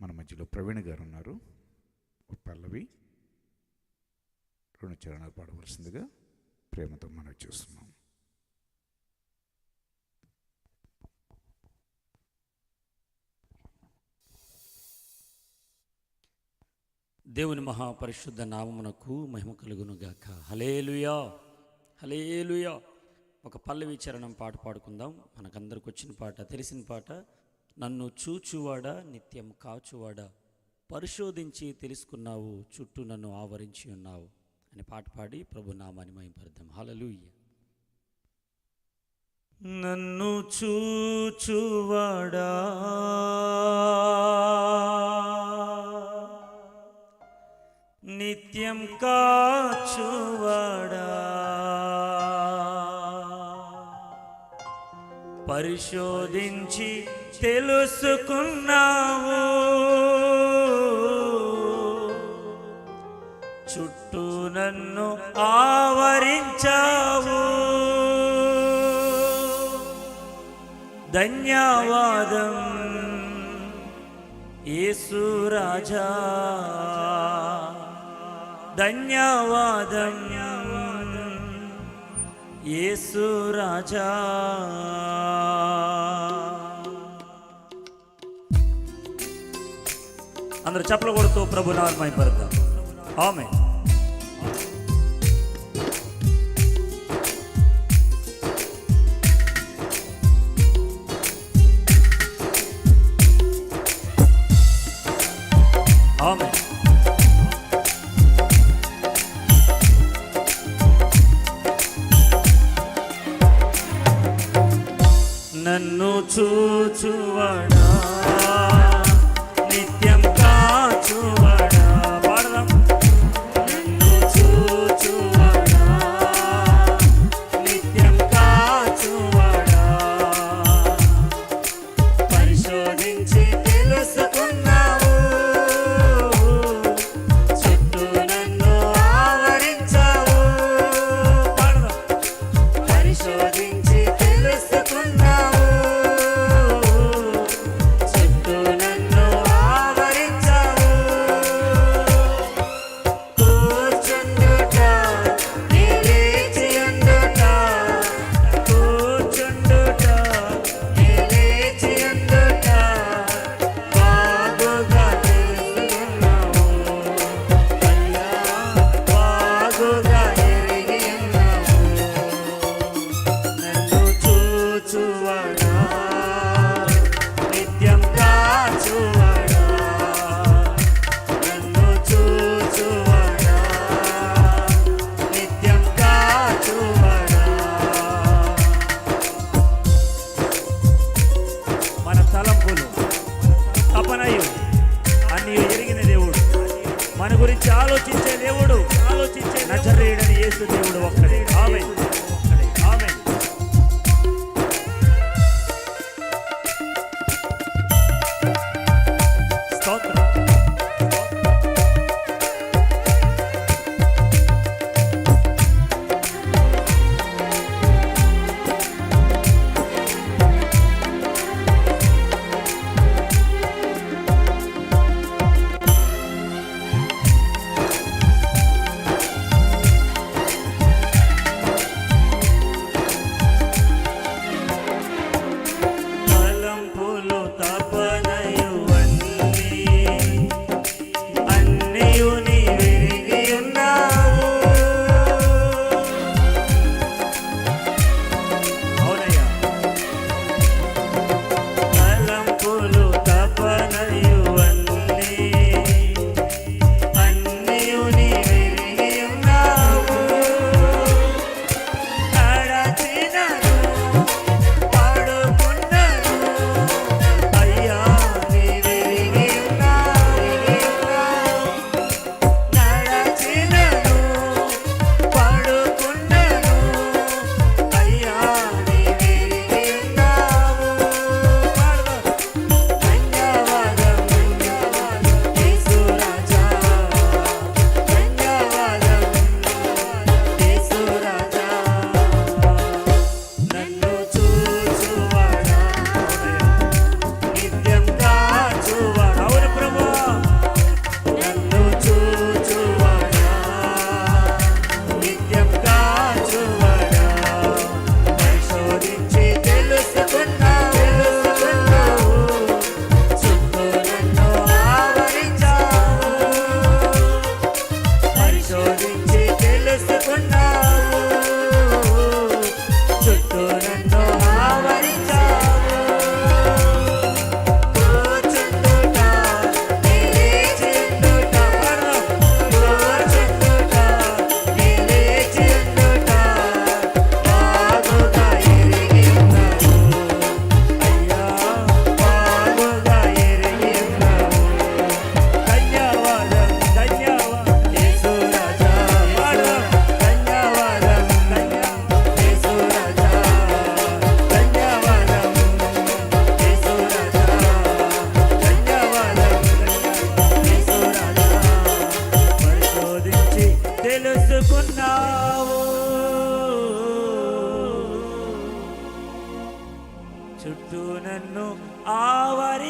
మన మధ్యలో ప్రవీణ్ గారు ఉన్నారు. పల్లవి. రెండు చరణాలు పాడవలసిందిగా ప్రేమతో మనం చూస్తున్నాం. దేవుని మహాపరిశుద్ధ నామమునకు మహిమ కలుగును గాక హలేలుయా హలేలుయా ఒక పల్లవి చరణం పాట పాడుకుందాం. మనకందరికి వచ్చిన పాట తెలిసిన పాట నన్ను చూచువాడా నిత్యం కాచువాడా? పరిశోధించి తెలుసుకున్నావు చుట్టూ నన్ను ఆవరించి ఉన్నావు. అని పాట పాడి ప్రభు నామాన్ని మహిమపడదాం హలలుయ్య నన్ను చూచువాడా? నిత్యం కాచువాడా? పరిశోధించి తెలుసుకున్నావు. చుట్టూ నన్ను ఆవరించావు. ధన్యవాదం. యేసు రాజా. ధన్యవాదం. యేసు రాజా. అందరు చెప్పలు కొడుతూ ప్రభు నామై పడతాం ఆమె నన్ను చూచువడా? నిత్యం కాచువా తలంపులు తపనయు. అన్ని ఎరిగిన దేవుడు. మన గురించి ఆలోచించే దేవుడు ఆలోచించే నచ్చరేయుడని యేసు దేవుడు ఒక్కడే.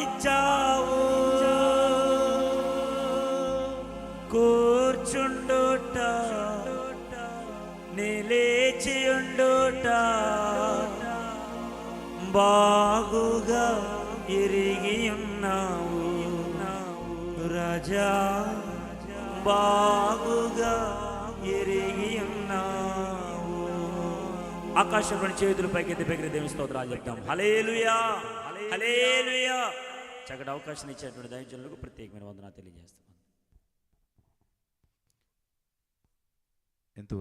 ఇచ్చావు కూర్చుండుట నిలేచియుండుట బాగుగా ఇరిగి ఉన్నావు. రజా బాగుగా ఎరిగి ఉన్నావు. ఆకాశంలోని చేతులు పైకి ఎత్తి పైకి దేవుని స్తోత్రాలు చెప్తాం. హలేలుయా హలేలుయా చక్కటి అవకాశం ఇచ్చేటువంటి దైవజనులకు ప్రత్యేకమైన వందన తెలియజేస్తాం